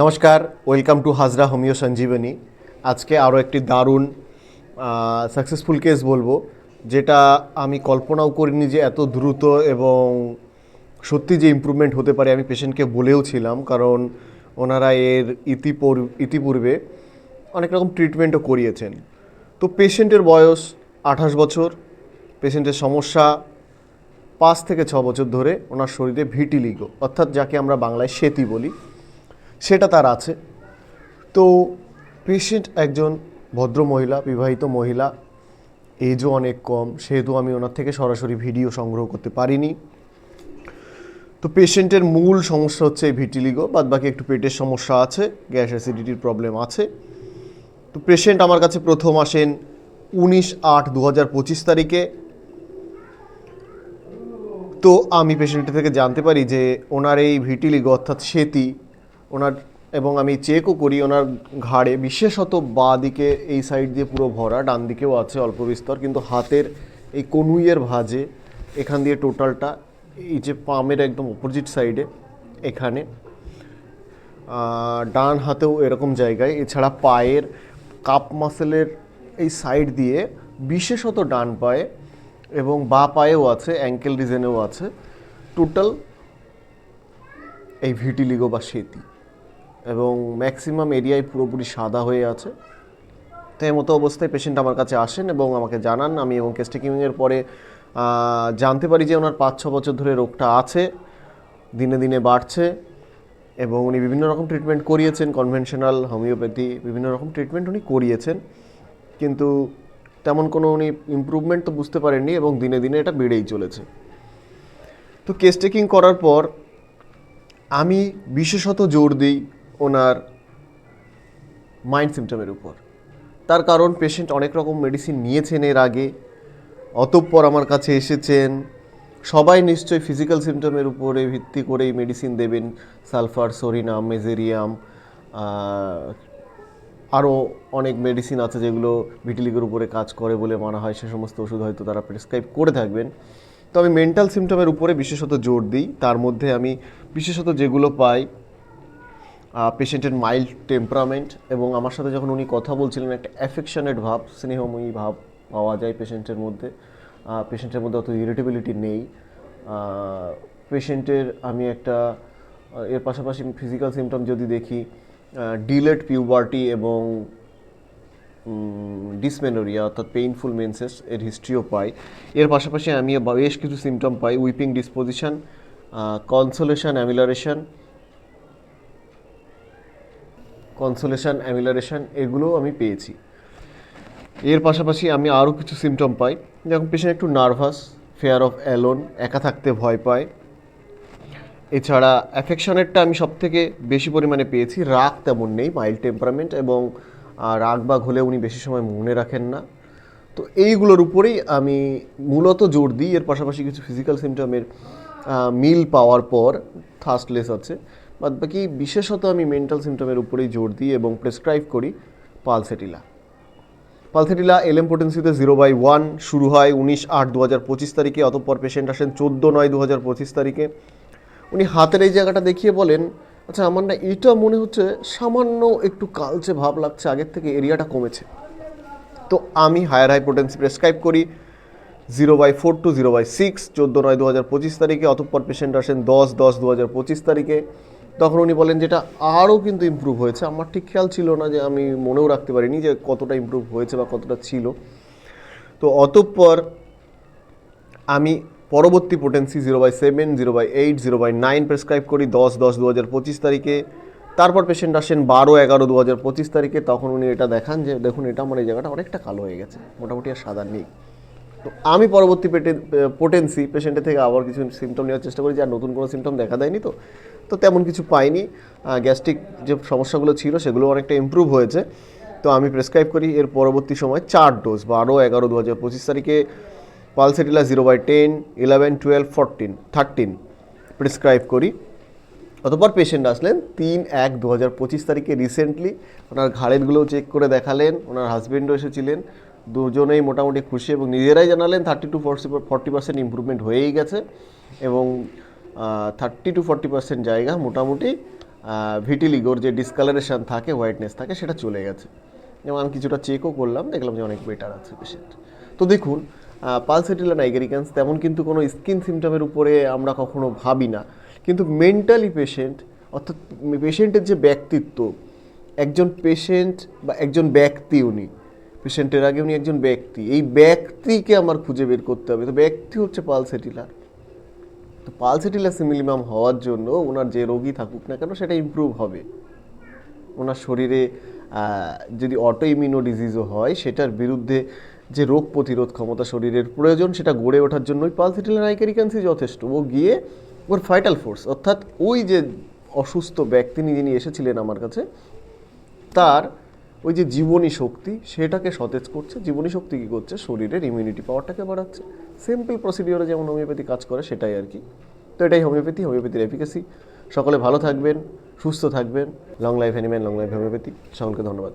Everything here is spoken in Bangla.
নমস্কার welcome to Hazra homeo Sanjibani. আজকে আরও একটি দারুণ সাকসেসফুল কেস বলব, যেটা আমি কল্পনাও করিনি যে এত দ্রুত এবং সত্যি যে ইমপ্রুভমেন্ট হতে পারে, আমি পেশেন্টকে বলেও ছিলাম, কারণ ওনারা এর ইতিপূর, ইতিপূর্বে অনেক রকম ট্রিটমেন্টও করিয়েছেন। তো পেশেন্টের বয়স আঠাশ বছর পেশেন্টের সমস্যা পাঁচ থেকে ছ বছর ধরে ওনার শরীরে ভিটিলিগো অর্থাৎ যাকে আমরা বাংলায় সেতি বলি। সেটা তার আছে। তো পেশেন্ট একজন ভদ্র মহিলা, বিবাহিত মহিলা এজও অনেক কম, সেহেতু আমি ওনার থেকে সরাসরি ভিডিও সংগ্রহ করতে পারিনি। তো পেশেন্টের মূল সমস্যা হচ্ছে এই ভিটিলিগো বাদ বাকি একটু পেটের সমস্যা আছে, গ্যাস অ্যাসিডিটির প্রবলেম আছে। তো পেশেন্ট আমার কাছে প্রথম আসেন উনিশ আট দু হাজার তারিখে। তো আমি পেশেন্টের থেকে জানতে পারি যে ওনার এই ভিটিলিগো অর্থাৎ সেতি ওনার এবং আমি চেকও করি ওনার ঘাড়ে। বিশেষত বাঁ দিকে এই সাইড দিয়ে পুরো ভরা, ডান দিকেও আছে অল্প বিস্তর, কিন্তু হাতের এই কনুইয়ের ভাঁজে এখান দিয়ে টোটালটা এই যে পামের একদম অপোজিট সাইডে এখানে। ডান হাতেও এরকম জায়গায়। এছাড়া পায়ের কাপ মাসেলের এই সাইড দিয়ে বিশেষত ডান পায়ে এবং বা পায়েও আছে অ্যাঙ্কেল রিজনেও আছে। টোটাল এই ভিটিলিগো বা সেতি। এবং ম্যাক্সিমাম এরিয়ায় পুরোপুরি সাদা হয়ে আছে। তো এই মতো অবস্থায় পেশেন্ট আমার কাছে আসেন এবং আমাকে জানান। আমি এবং কেস টেকিংয়ের পরে জানতে পারি যে ওনার পাঁচ ছ বছর ধরে রোগটা আছে, দিনে দিনে বাড়ছে এবং উনি বিভিন্ন রকম ট্রিটমেন্ট করিয়েছেন কনভেনশনাল হোমিওপ্যাথি বিভিন্ন রকম ট্রিটমেন্ট উনি করিয়েছেন। কিন্তু তেমন কোনো উনি ইমপ্রুভমেন্ট তো বুঝতে পারেননি এবং দিনে দিনে এটা বেড়েই চলেছে। তো কেস টেকিং করার পর আমি বিশেষত জোর দিই ওনার মাইন্ড সিমটমের উপর। তার কারণ পেশেন্ট অনেক রকম মেডিসিন নিয়েছেন এর আগে, অতঃপর আমার কাছে এসেছেন। সবাই নিশ্চয়ই ফিজিক্যাল সিমটমের উপরে ভিত্তি করেই মেডিসিন দেবেন। সালফার সোরিনাম মেজেরিয়াম আরও অনেক মেডিসিন আছে যেগুলো ভিটিলিগের উপরে কাজ করে বলে মানা হয়। সে সমস্ত ওষুধ হয়তো তারা প্রেসক্রাইব করে থাকবেন। তো আমি মেন্টাল সিমটমের উপরে বিশেষত জোর দিই। তার মধ্যে আমি বিশেষত যেগুলো পাই পেশেন্টের মাইল্ড টেম্পারামেন্ট এবং আমার সাথে যখন উনি কথা বলছিলেন, একটা অ্যাফেকশনেট ভাব, স্নেহময়ী ভাব পাওয়া যায় পেশেন্টের মধ্যে। পেশেন্টের মধ্যে অত ইরিটেবিলিটি নেই। পেশেন্টের আমি একটা এর পাশাপাশি ফিজিক্যাল সিমটম যদি দেখি ডিলেট পিউবার্টি এবং ডিসমেনোরিয়া অর্থাৎ পেইনফুল মেন্সেস এর হিস্ট্রিও পাই। এর পাশাপাশি আমি বেশ কিছু সিমটম পাই। Weeping disposition consolation amelioration consolation amelioration এগুলোও আমি পেয়েছি। এর পাশাপাশি আমি আরও কিছু সিমটম পাই। যেমন পেশেন্ট একটু নার্ভাস ফেয়ার অফ অ্যালোন একা থাকতে ভয় পায়, এছাড়া অ্যাফেকশনেরটা আমি সব থেকে বেশি পরিমাণে পেয়েছি। রাগ তেমন নেই মাইল্ড টেম্পারামেন্ট এবং রাগ বা হলে উনি বেশি সময় মনে রাখেন না। তো এইগুলোর উপরেই আমি মূলত জোর দিই। এর পাশাপাশি কিছু ফিজিক্যাল সিমটমের মিল পাওয়ার পর থার্স্টলেস আছে। বাদ বাকি বিশেষত আমি মেন্টাল সিমটমের উপরেই জোর দিই এবং প্রেসক্রাইব করি পালসেটিলা। পালসেটিলা এলএম পোটেন্সিতে জিরো বাই ওয়ান শুরু হয় উনিশ আট দু হাজার পঁচিশ তারিখে, অতঃপর পেশেন্ট আসেন চোদ্দ নয় দু হাজার পঁচিশ তারিখে। উনি হাতের এই জায়গাটা দেখিয়ে বলেন আচ্ছা আমার না এটা মনে হচ্ছে সামান্য একটু কালচে ভাব লাগছে, আগের থেকে এরিয়াটা কমেছে। তো আমি হায়ার হাই পোটেন্সি প্রেসক্রাইব করি zero by four to zero by six চোদ্দ নয় দু হাজার পঁচিশ তারিখে, অতঃপর পেশেন্ট আসেন দশ দশ দু হাজার পঁচিশ তারিখে। তখন উনি বলেন যেটা আরও কিন্তু ইমপ্রুভ হয়েছে। আমার ঠিক খেয়াল ছিল না যে আমি মনেও রাখতে পারিনি যে কতটা ইমপ্রুভ হয়েছে বা কতটা ছিল। তো অতঃপর আমি পরবর্তী potency zero by seven zero by eight zero by nine prescribe করি দশ দশ দু হাজার পঁচিশ তারিখে। তারপর পেশেন্ট আসেন বারো, এগারো দু হাজার পঁচিশ তারিখে। তখন উনি এটা দেখান যে, দেখুন, এটা আমার এই জায়গাটা অনেকটা কালো হয়ে গেছে। মোটামুটি আর সাদা নেই। তো আমি পরবর্তী পেটে পোটেন্সি পেশেন্টের থেকে আবার কিছু সিমটম নেওয়ার চেষ্টা করি যে আর নতুন কোনো সিমটম দেখা দেয়নি তো। তো তেমন কিছু পাইনি। গ্যাস্ট্রিক যে সমস্যাগুলো ছিল সেগুলো অনেকটা ইমপ্রুভ হয়েছে। তো আমি প্রেসক্রাইব করি এর পরবর্তী সময় চার ডোজ বারো, এগারো দু হাজার পঁচিশ তারিখে pulsatilla zero by ten eleven twelve fourteen thirteen prescribe করি। অতপর পেশেন্ট আসলেন তিন, এক দু হাজার পঁচিশ তারিখে রিসেন্টলি ওনার ঘাড়েরগুলোও চেক করে দেখালেন, ওনার হাজবেন্ডও এসেছিলেন। দুজনেই মোটামুটি খুশি এবং নিজেরাই জানালেন thirty to forty forty percent improvement হয়েই গেছে এবং থার্টি টু ফর্টি পার্সেন্ট জায়গা মোটামুটি ভিটিলিগোর যে ডিসকালারেশন থাকে হোয়াইটনেস থাকে, সেটা চলে গেছে। যেমন আমি কিছুটা চেকও করলাম, দেখলাম যে অনেক বেটার আছে পেশেন্ট তো দেখুন পালসেটিলা নাইগেরিকান্স তেমন কিন্তু কোনো স্কিন সিমটমের উপরে আমরা কখনো ভাবি না। কিন্তু মেন্টালি পেশেন্ট অর্থাৎ পেশেন্টের যে ব্যক্তিত্ব, একজন পেশেন্ট বা একজন ব্যক্তি উনি পেশেন্টের আগে উনি একজন ব্যক্তি, এই ব্যক্তিকে আমার খুঁজে বের করতে হবে। তো ব্যক্তি হচ্ছে পালসেটিলার তো পালসেটিলার সিমিলিমাম হওয়ার জন্য ওনার যে রোগী থাকুক না কেন সেটা ইমপ্রুভ হবে। ওনার শরীরে যদি অটো ইমিউনো ডিজিজও হয়, সেটার বিরুদ্ধে যে রোগ প্রতিরোধ ক্ষমতা শরীরের প্রয়োজন, সেটা গড়ে ওঠার জন্যই পালসিটিলার নাইকেরিকান্সি যথেষ্ট। ও গিয়ে ওর ফাইটাল ফোর্স অর্থাৎ ওই যে অসুস্থ ব্যক্তি যিনি এসেছিলেন আমার কাছে, তার ওই যে জীবনী শক্তি, সেটাকে সতেজ করছে। জীবনী শক্তি কী করছে? শরীরের ইমিউনিটি পাওয়ারটাকে বাড়াচ্ছে। সিম্পল প্রসিডিওরে যেমন হোমিওপ্যাথি কাজ করে, সেটাই আর কি। তো এটাই হোমিওপ্যাথি হোমিওপ্যাথির এফিকাসি সকলে ভালো থাকবেন, সুস্থ থাকবেন। লং লাইফ অ্যানিম্যান লং লাইফ হোমিওপ্যাথি সকলকে ধন্যবাদ।